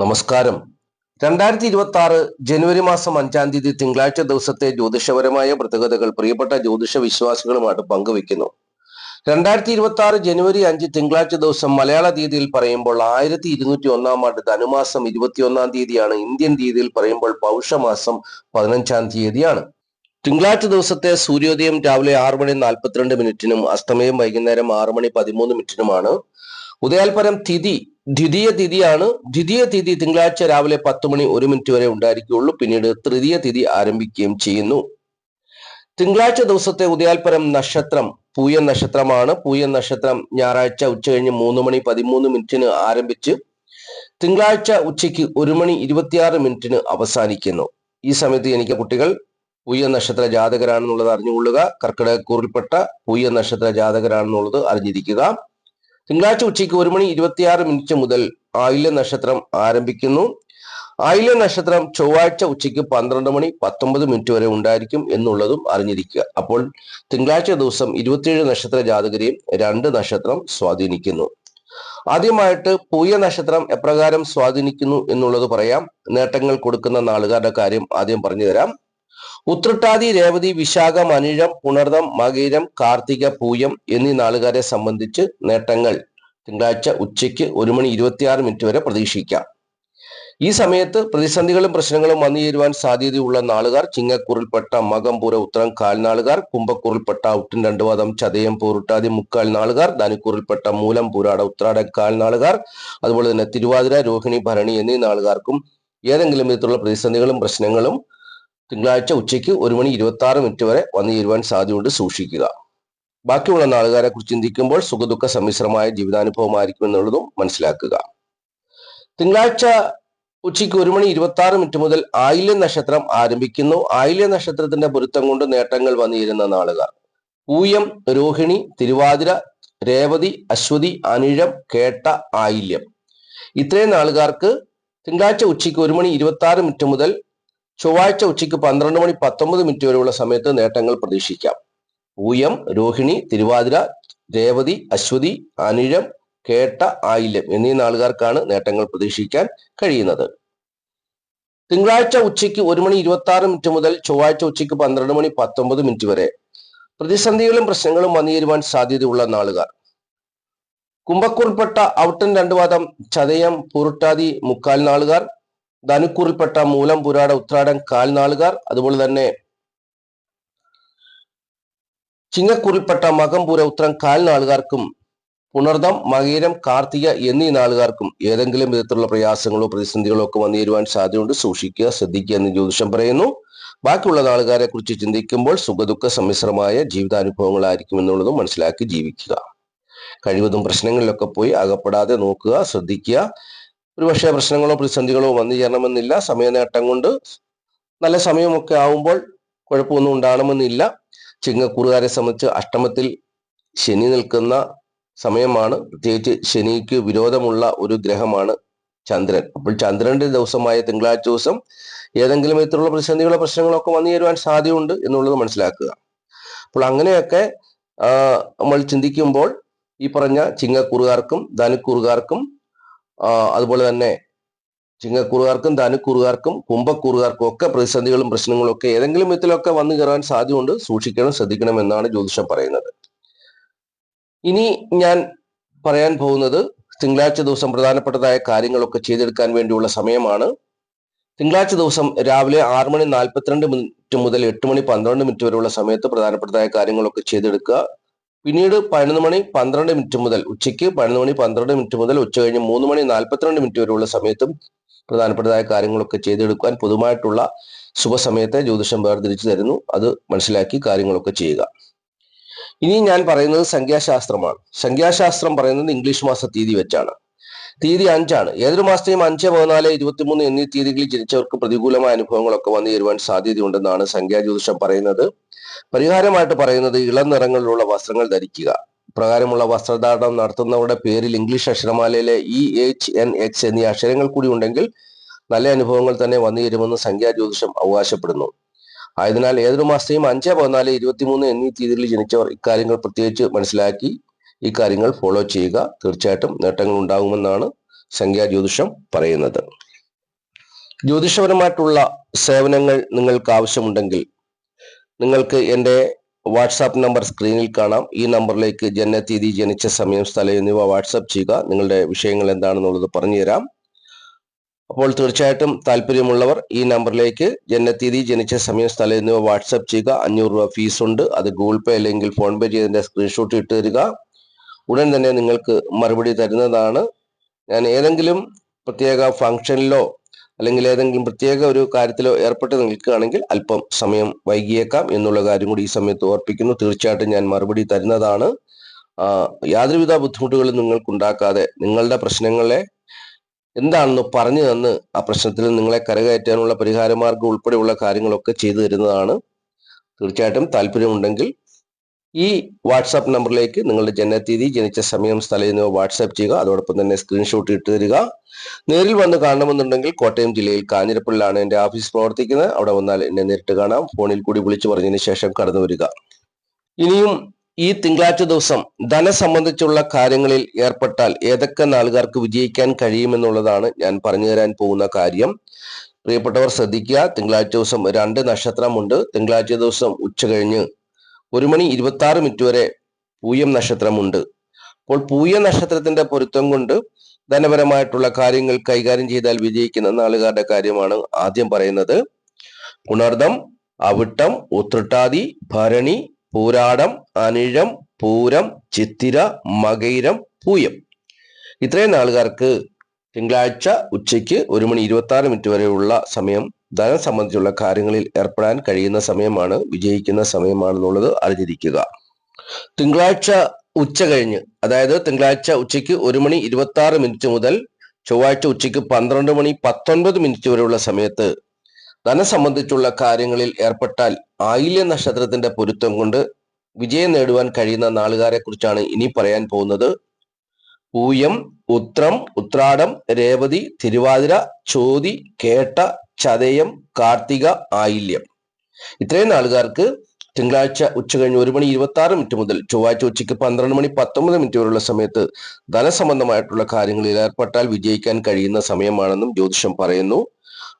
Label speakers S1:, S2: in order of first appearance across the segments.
S1: നമസ്കാരം. രണ്ടായിരത്തി ഇരുപത്തി ആറ് ജനുവരി മാസം അഞ്ചാം തീയതി തിങ്കളാഴ്ച ദിവസത്തെ ജ്യോതിഷപരമായ പ്രത്യേകതകൾ പ്രിയപ്പെട്ട ജ്യോതിഷ വിശ്വാസികളുമായിട്ട് പങ്കുവെക്കുന്നു. രണ്ടായിരത്തി ഇരുപത്തി ആറ് ജനുവരി അഞ്ച് തിങ്കളാഴ്ച ദിവസം മലയാള തീയതിയിൽ പറയുമ്പോൾ ആയിരത്തി ഇരുന്നൂറ്റി ഒന്നാം ആണ്ട് ധനുമാസം ഇരുപത്തിയൊന്നാം തീയതിയാണ് ഇന്ത്യൻ തീയതിയിൽ പറയുമ്പോൾ പൗഷമാസം പതിനഞ്ചാം തീയതിയാണ്. തിങ്കളാഴ്ച ദിവസത്തെ സൂര്യോദയം രാവിലെ ആറ് മണി നാൽപ്പത്തിരണ്ട് മിനിറ്റിനും അസ്തമയം വൈകുന്നേരം ആറ് മണി പതിമൂന്ന് മിനിറ്റിനുമാണ്. ഉദയാൽപരം തിഥി ദ്വിതീയ തിഥിയാണ്. ദ്വിതീയ തിഥി തിങ്കളാഴ്ച രാവിലെ പത്ത് മണി ഒരു മിനിറ്റ് വരെ ഉണ്ടായിരിക്കുകയുള്ളൂ. പിന്നീട് തൃതീയ തിഥി ആരംഭിക്കുകയും ചെയ്യുന്നു. തിങ്കളാഴ്ച ദിവസത്തെ ഉദയാൽപരം നക്ഷത്രം പൂയ നക്ഷത്രമാണ്. പൂയ നക്ഷത്രം ഞായറാഴ്ച ഉച്ചകഴിഞ്ഞ് മൂന്ന് മണി പതിമൂന്ന് മിനിറ്റിന് ആരംഭിച്ച് തിങ്കളാഴ്ച ഉച്ചയ്ക്ക് ഒരു മണി ഇരുപത്തിയാറ് മിനിറ്റിന് അവസാനിക്കുന്നു. ഈ സമയത്ത് എനിക്ക് കുട്ടികൾ പൂയ നക്ഷത്ര ജാതകരാണെന്നുള്ളത് അറിഞ്ഞുകൊള്ളുക. കർക്കിടകക്കൂറിൽപ്പെട്ട പൂയ നക്ഷത്ര ജാതകരാണെന്നുള്ളത് അറിഞ്ഞിരിക്കുക. തിങ്കളാഴ്ച ഉച്ചയ്ക്ക് ഒരു മണി ഇരുപത്തിയാറ് മിനിറ്റ് മുതൽ ആയില്യ നക്ഷത്രം ആരംഭിക്കുന്നു. ആയില്യ നക്ഷത്രം ചൊവ്വാഴ്ച ഉച്ചയ്ക്ക് പന്ത്രണ്ട് മണി പത്തൊമ്പത് മിനിറ്റ് വരെ ഉണ്ടായിരിക്കും എന്നുള്ളതും അറിഞ്ഞിരിക്കുക. അപ്പോൾ തിങ്കളാഴ്ച ദിവസം ഇരുപത്തിയേഴ് നക്ഷത്ര ജാതകരെയും രണ്ട് നക്ഷത്രം സ്വാധീനിക്കുന്നു. ആദ്യമായിട്ട് പൂയ നക്ഷത്രം എപ്രകാരം സ്വാധീനിക്കുന്നു എന്നുള്ളത് പറയാം. നേട്ടങ്ങൾ കൊടുക്കുന്ന നാളുകാരുടെ കാര്യം ആദ്യം പറഞ്ഞു തരാം ഉത്രട്ടാതി രേവതി വിശാഖ മനുഴം പുണർദം മകീരം കാർത്തിക പൂയം എന്നീ നാളുകാരെ സംബന്ധിച്ച് നേട്ടങ്ങൾ തിങ്കളാഴ്ച ഉച്ചയ്ക്ക് ഒരു മണി ഇരുപത്തിയാറ് മിനിറ്റ് വരെ പ്രതീക്ഷിക്കാം. ഈ സമയത്ത് പ്രതിസന്ധികളും പ്രശ്നങ്ങളും വന്നു ചേരുവാൻ സാധ്യതയുള്ള നാളുകാർ ചിങ്ങക്കൂറിൽപ്പെട്ട മകംപൂര ഉത്തരം കാൽനാളുകാർ കുംഭക്കൂറിൽപ്പെട്ട ഉട്ടിൻ രണ്ടുവാദം ചതയം പൂരുട്ടാതി മുക്കാൽ നാളുകാർ ധനുക്കൂറിൽപ്പെട്ട മൂലം പൂരാട ഉത്രാട കാൽനാളുകാർ അതുപോലെ തന്നെ തിരുവാതിര രോഹിണി ഭരണി എന്നീ നാളുകാർക്കും ഏതെങ്കിലും വിധത്തിലുള്ള പ്രതിസന്ധികളും പ്രശ്നങ്ങളും തിങ്കളാഴ്ച ഉച്ചയ്ക്ക് ഒരു മണി ഇരുപത്തി ആറ് മിനിറ്റ് വരെ വന്നു ചേരുവാൻ സാധ്യതയുണ്ട് സൂക്ഷിക്കുക. ബാക്കിയുള്ള നാളുകാരെ കുറിച്ച് ചിന്തിക്കുമ്പോൾ സുഖദുഃഖ സമ്മിശ്രമായ ജീവിതാനുഭവമായിരിക്കും എന്നുള്ളതും മനസ്സിലാക്കുക. തിങ്കളാഴ്ച ഉച്ചയ്ക്ക് ഒരു മണി ഇരുപത്തി ആറ് മിനിറ്റ് മുതൽ ആയില്യ നക്ഷത്രം ആരംഭിക്കുന്നു. ആയില്യ നക്ഷത്രത്തിന്റെ പൊരുത്തം കൊണ്ട് നേട്ടങ്ങൾ വന്നിരുന്ന നാളുകാർ. പൂയം രോഹിണി തിരുവാതിര രേവതി അശ്വതി അനിഴം കേട്ട ആയില്യം. ഇത്രയും നാളുകാർക്ക് തിങ്കളാഴ്ച ഉച്ചയ്ക്ക് ഒരു മണി ഇരുപത്തി ആറ് മിനിറ്റ് മുതൽ ചൊവ്വാഴ്ച ഉച്ചയ്ക്ക് പന്ത്രണ്ട് മണി പത്തൊമ്പത് മിനിറ്റ് വരെയുള്ള സമയത്ത് നേട്ടങ്ങൾ പ്രതീക്ഷിക്കാം. പൂയം രോഹിണി തിരുവാതിര രേവതി അശ്വതി അനിഴം കേട്ട ആയില്യം എന്നീ നാളുകാർക്കാണ് നേട്ടങ്ങൾ പ്രതീക്ഷിക്കാൻ കഴിയുന്നത്. തിങ്കളാഴ്ച ഉച്ചയ്ക്ക് ഒരു മണി ഇരുപത്തി ആറ് മിനിറ്റ് മുതൽ ചൊവ്വാഴ്ച ഉച്ചയ്ക്ക് പന്ത്രണ്ട് മണി പത്തൊമ്പത് മിനിറ്റ് വരെ പ്രതിസന്ധികളും പ്രശ്നങ്ങളും വന്നുചേരുവാൻ സാധ്യതയുള്ള നാളുകാർ. കുംഭക്കൂർപ്പെട്ട ഔട്ടൻ രണ്ടുവാദം ചതയം പൂർട്ടാതി മുക്കാൽ നാളുകാർ ധനുക്കൂറിൽപ്പെട്ട മൂലം പുരാട ഉത്രാടം കാൽനാളുകാർ അതുപോലെ തന്നെ ചിങ്ങക്കൂറിൽപ്പെട്ട മകംപുര ഉത്രം കാൽനാളുകാർക്കും പുണർദം മകീരം കാർത്തിക എന്നീ നാളുകാർക്കും ഏതെങ്കിലും വിധത്തിലുള്ള പ്രയാസങ്ങളോ പ്രതിസന്ധികളോ ഒക്കെ വന്നു തരുവാൻ സാധ്യതയുണ്ട്. സൂക്ഷിക്കുക ശ്രദ്ധിക്കുക എന്ന് ജ്യോതിഷം പറയുന്നു. ബാക്കിയുള്ള നാളുകാരെ കുറിച്ച് ചിന്തിക്കുമ്പോൾ സുഖദുഃഖ സമ്മിശ്രമായ ജീവിതാനുഭവങ്ങളായിരിക്കും എന്നുള്ളതും മനസ്സിലാക്കി ജീവിക്കുക. കഴിവതും പ്രശ്നങ്ങളിലൊക്കെ പോയി അകപ്പെടാതെ നോക്കുക ശ്രദ്ധിക്കുക. ഒരുപക്ഷെ പ്രശ്നങ്ങളോ പ്രതിസന്ധികളോ വന്നു ചേരണമെന്നില്ല സമയ നേട്ടം കൊണ്ട് നല്ല സമയമൊക്കെ ആവുമ്പോൾ കുഴപ്പമൊന്നും ഉണ്ടാകണമെന്നില്ല. ചിങ്ങക്കൂറുകാരെ സംബന്ധിച്ച് അഷ്ടമത്തിൽ ശനി നിൽക്കുന്ന സമയമാണ്. പ്രത്യേകിച്ച് ശനിക്ക് വിരോധമുള്ള ഒരു ഗ്രഹമാണ് ചന്ദ്രൻ. അപ്പോൾ ചന്ദ്രന്റെ ദിവസമായ തിങ്കളാഴ്ച ദിവസം ഏതെങ്കിലും വിധത്തിലുള്ള പ്രതിസന്ധികളോ പ്രശ്നങ്ങളോ ഒക്കെ വന്നു ചേരുവാൻ സാധ്യതയുണ്ട് എന്നുള്ളത് മനസ്സിലാക്കുക. അപ്പോൾ അങ്ങനെയൊക്കെ നമ്മൾ ചിന്തിക്കുമ്പോൾ ഈ പറഞ്ഞ ചിങ്ങക്കൂറുകാർക്കും ധനുക്കൂറുകാർക്കും അതുപോലെ തന്നെ ചിങ്ങക്കൂറുകാർക്കും ധനുക്കൂറുകാർക്കും കുംഭക്കൂറുകാർക്കും ഒക്കെ പ്രതിസന്ധികളും പ്രശ്നങ്ങളും ഒക്കെ ഏതെങ്കിലും വിധത്തിലൊക്കെ വന്നു കയറാൻ സാധ്യതയുണ്ട്. സൂക്ഷിക്കണം ശ്രദ്ധിക്കണം എന്നാണ് ജ്യോതിഷം പറയുന്നത്. ഇനി ഞാൻ പറയാൻ പോകുന്നത് തിങ്കളാഴ്ച ദിവസം പ്രധാനപ്പെട്ടതായ കാര്യങ്ങളൊക്കെ ചെയ്തെടുക്കാൻ വേണ്ടിയുള്ള സമയമാണ്. തിങ്കളാഴ്ച ദിവസം രാവിലെ ആറ് മണി നാൽപ്പത്തിരണ്ട് മിനിറ്റ് മുതൽ എട്ട് മണി പന്ത്രണ്ട് മിനിറ്റ് വരെയുള്ള സമയത്ത് പ്രധാനപ്പെട്ടതായ കാര്യങ്ങളൊക്കെ ചെയ്തെടുക്കുക. പിന്നീട് പതിനൊന്ന് മണി പന്ത്രണ്ട് മിനിറ്റ് മുതൽ ഉച്ചയ്ക്ക് പതിനൊന്ന് മണി പന്ത്രണ്ട് മിനിറ്റ് മുതൽ ഉച്ച കഴിഞ്ഞ് മൂന്ന് മണി നാൽപ്പത്തിരണ്ട് മിനിറ്റ് വരെയുള്ള സമയത്തും പ്രധാനപ്പെട്ടതായ കാര്യങ്ങളൊക്കെ ചെയ്തെടുക്കാൻ പൊതുവായിട്ടുള്ള ശുഭസമയത്തെ ജ്യോതിഷം വേർതിരിച്ചു തരുന്നു. അത് മനസ്സിലാക്കി കാര്യങ്ങളൊക്കെ ചെയ്യുക. ഇനി ഞാൻ പറയുന്നത് സംഖ്യാശാസ്ത്രമാണ്. സംഖ്യാശാസ്ത്രം പറയുന്നത് ഇംഗ്ലീഷ് മാസ തീയതി വെച്ചാണ്. തീയതി അഞ്ചാണ്. ഏതൊരു മാസത്തെയും അഞ്ച് പതിനാല് ഇരുപത്തിമൂന്ന് എന്നീ തീയതികളിൽ ജനിച്ചവർക്ക് പ്രതികൂലമായ അനുഭവങ്ങളൊക്കെ വന്നു ചേരുവാൻ സാധ്യതയുണ്ടെന്നാണ് സംഖ്യാജ്യോതിഷം പറയുന്നത്. പരിഹാരമായിട്ട് പറയുന്നത് ഇളം നിറങ്ങളിലുള്ള വസ്ത്രങ്ങൾ ധരിക്കുക. പ്രകാരമുള്ള വസ്ത്രധാരണം നടത്തുന്നവരുടെ പേരിൽ ഇംഗ്ലീഷ് അക്ഷരമാലയിലെ ഇ എച്ച് എൻ എക്സ് എന്നീ അക്ഷരങ്ങൾ കൂടി ഉണ്ടെങ്കിൽ നല്ല അനുഭവങ്ങൾ തന്നെ വന്നു ചേരുമെന്ന് സംഖ്യാജ്യോതിഷം അവകാശപ്പെടുന്നു. ആയതിനാൽ ഏതൊരു മാസത്തെയും അഞ്ച് പതിനാല് ഇരുപത്തിമൂന്ന് എന്നീ തീയതികളിൽ ജനിച്ചവർ ഇക്കാര്യങ്ങൾ പ്രത്യേകിച്ച് മനസ്സിലാക്കി ഈ കാര്യങ്ങൾ ഫോളോ ചെയ്യുക. തീർച്ചയായിട്ടും നേട്ടങ്ങൾ ഉണ്ടാകുമെന്നാണ് സംഖ്യാ ജ്യോതിഷം പറയുന്നത്. ജ്യോതിഷപരമായിട്ടുള്ള സേവനങ്ങൾ നിങ്ങൾക്ക് ആവശ്യമുണ്ടെങ്കിൽ നിങ്ങൾക്ക് എന്റെ വാട്സാപ്പ് നമ്പർ സ്ക്രീനിൽ കാണാം. ഈ നമ്പറിലേക്ക് ജനനത്തീയതി ജനിച്ച സമയം സ്ഥലം എന്നിവ വാട്സാപ്പ് ചെയ്യുക. നിങ്ങളുടെ വിഷയങ്ങൾ എന്താണെന്നുള്ളത് പറഞ്ഞു തരാം അപ്പോൾ തീർച്ചയായിട്ടും താല്പര്യമുള്ളവർ ഈ നമ്പറിലേക്ക് ജനനത്തീയതി ജനിച്ച സമയം സ്ഥലം എന്നിവ വാട്സാപ്പ് ചെയ്യുക. അഞ്ഞൂറ് രൂപ ഫീസ് ഉണ്ട്. അത് ഗൂഗിൾ പേ അല്ലെങ്കിൽ ഫോൺ പേ ചെയ്തതിന്റെ സ്ക്രീൻഷോട്ട് ഇട്ട് തരിക. ഉടൻ തന്നെ നിങ്ങൾക്ക് മറുപടി തരുന്നതാണ്. ഞാൻ ഏതെങ്കിലും പ്രത്യേക ഫംഗ്ഷനിലോ അല്ലെങ്കിൽ ഏതെങ്കിലും പ്രത്യേക ഒരു കാര്യത്തിലോ ഏർപ്പെട്ട് നിൽക്കുകയാണെങ്കിൽ അല്പം സമയം വൈകിയേക്കാം എന്നുള്ള കാര്യം കൂടി ഈ സമയത്ത് ഓർപ്പിക്കുന്നു. തീർച്ചയായിട്ടും ഞാൻ മറുപടി തരുന്നതാണ്. യാതൊരുവിധ ബുദ്ധിമുട്ടുകളും നിങ്ങൾക്ക് ഉണ്ടാക്കാതെ നിങ്ങളുടെ പ്രശ്നങ്ങളെ എന്താണെന്ന് പറഞ്ഞു തന്ന് ആ പ്രശ്നത്തിൽ നിങ്ങളെ കരകയറ്റാനുള്ള പരിഹാരമാർഗം ഉൾപ്പെടെയുള്ള കാര്യങ്ങളൊക്കെ ചെയ്തു തരുന്നതാണ്. തീർച്ചയായിട്ടും താല്പര്യമുണ്ടെങ്കിൽ ഈ വാട്സാപ്പ് നമ്പറിലേക്ക് നിങ്ങളുടെ ജനനത്തീയതി ജനിച്ച സമയം സ്ഥലം എന്നിവ വാട്സാപ്പ് ചെയ്യുക. അതോടൊപ്പം തന്നെ സ്ക്രീൻഷോട്ട് ഇട്ട് തരിക. നേരിൽ വന്ന് കാണണമെന്നുണ്ടെങ്കിൽ കോട്ടയം ജില്ലയിൽ കാഞ്ഞിരപ്പള്ളിലാണ് എന്റെ ഓഫീസ് പ്രവർത്തിക്കുന്നത്. അവിടെ വന്നാൽ എന്നെ നേരിട്ട് കാണാം. ഫോണിൽ കൂടി വിളിച്ചു പറഞ്ഞതിന് ശേഷം കടന്നു വരിക. ഇനിയും ഈ തിങ്കളാഴ്ച ദിവസം ധനസംബന്ധിച്ചുള്ള കാര്യങ്ങളിൽ ഏർപ്പെട്ടാൽ ഏതൊക്കെ നാളുകാർക്ക് വിജയിക്കാൻ കഴിയുമെന്നുള്ളതാണ് ഞാൻ പറഞ്ഞു തരാൻ പോകുന്ന കാര്യം. പ്രിയപ്പെട്ടവർ ശ്രദ്ധിക്കുക. തിങ്കളാഴ്ച ദിവസം രണ്ട് നക്ഷത്രമുണ്ട്. തിങ്കളാഴ്ച ദിവസം ഉച്ച കഴിഞ്ഞ് ഒരു മണി ഇരുപത്തി ആറ് മിനിറ്റ് വരെ പൂയം നക്ഷത്രമുണ്ട്. അപ്പോൾ പൂയ നക്ഷത്രത്തിന്റെ പൊരുത്തം കൊണ്ട് ധനപരമായിട്ടുള്ള കാര്യങ്ങൾ കൈകാര്യം ചെയ്താൽ വിജയിക്കുന്ന നാളുകാരുടെ കാര്യമാണ് ആദ്യം പറയുന്നത്. പുണർദം അവിട്ടം ഉത്രട്ടാതി ഭരണി പൂരാടം അനിഴം പൂരം ചിത്തിര മകൈരം പൂയം. ഇത്രയും നാളുകാർക്ക് തിങ്കളാഴ്ച ഉച്ചയ്ക്ക് ഒരു മണി ഇരുപത്തി ആറ് മിനിറ്റ് വരെയുള്ള സമയം ധനം സംബന്ധിച്ചുള്ള കാര്യങ്ങളിൽ ഏർപ്പെടാൻ കഴിയുന്ന സമയമാണ് വിജയിക്കുന്ന സമയമാണെന്നുള്ളത് അറിഞ്ഞിരിക്കുക. തിങ്കളാഴ്ച ഉച്ച കഴിഞ്ഞ് അതായത് തിങ്കളാഴ്ച ഉച്ചയ്ക്ക് ഒരു മണി ഇരുപത്തി ആറ് മിനിറ്റ് മുതൽ ചൊവ്വാഴ്ച ഉച്ചയ്ക്ക് പന്ത്രണ്ട് മണി പത്തൊൻപത് മിനിറ്റ് വരെയുള്ള സമയത്ത് ധനം സംബന്ധിച്ചുള്ള കാര്യങ്ങളിൽ ഏർപ്പെട്ടാൽ ആയില്യ നക്ഷത്രത്തിന്റെ പൊരുത്തം കൊണ്ട് വിജയം നേടുവാൻ കഴിയുന്ന നാളുകാരെ കുറിച്ചാണ് ഇനി പറയാൻ പോകുന്നത്. പൂയം ഉത്രം ഉത്രാടം രേവതി തിരുവാതിര ചോതി കേട്ട ചതയം കാർത്തിക ആയില്യം. ഇത്രയും നാളുകാർക്ക് തിങ്കളാഴ്ച ഉച്ച കഴിഞ്ഞ് ഒരു മണി ഇരുപത്തി ആറ് മിനിറ്റ് മുതൽ ചൊവ്വാഴ്ച ഉച്ചയ്ക്ക് പന്ത്രണ്ട് മണി പത്തൊമ്പത് മിനിറ്റ് വരെയുള്ള സമയത്ത് ധനസംബന്ധമായിട്ടുള്ള കാര്യങ്ങളിൽ ഏർപ്പെട്ടാൽ വിജയിക്കാൻ കഴിയുന്ന സമയമാണെന്നും ജ്യോതിഷം പറയുന്നു.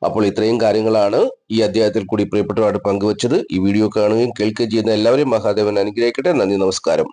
S1: അപ്പോൾ ഇത്രയും കാര്യങ്ങളാണ് ഈ അധ്യായത്തിൽ കൂടി പ്രിയപ്പെട്ടവരോട് പങ്കുവച്ചത്. ഈ വീഡിയോ കാണുകയും കേൾക്കുകയും ചെയ്യുന്ന എല്ലാവരെയും മഹാദേവൻ അനുഗ്രഹിക്കട്ടെ. നന്ദി നമസ്കാരം.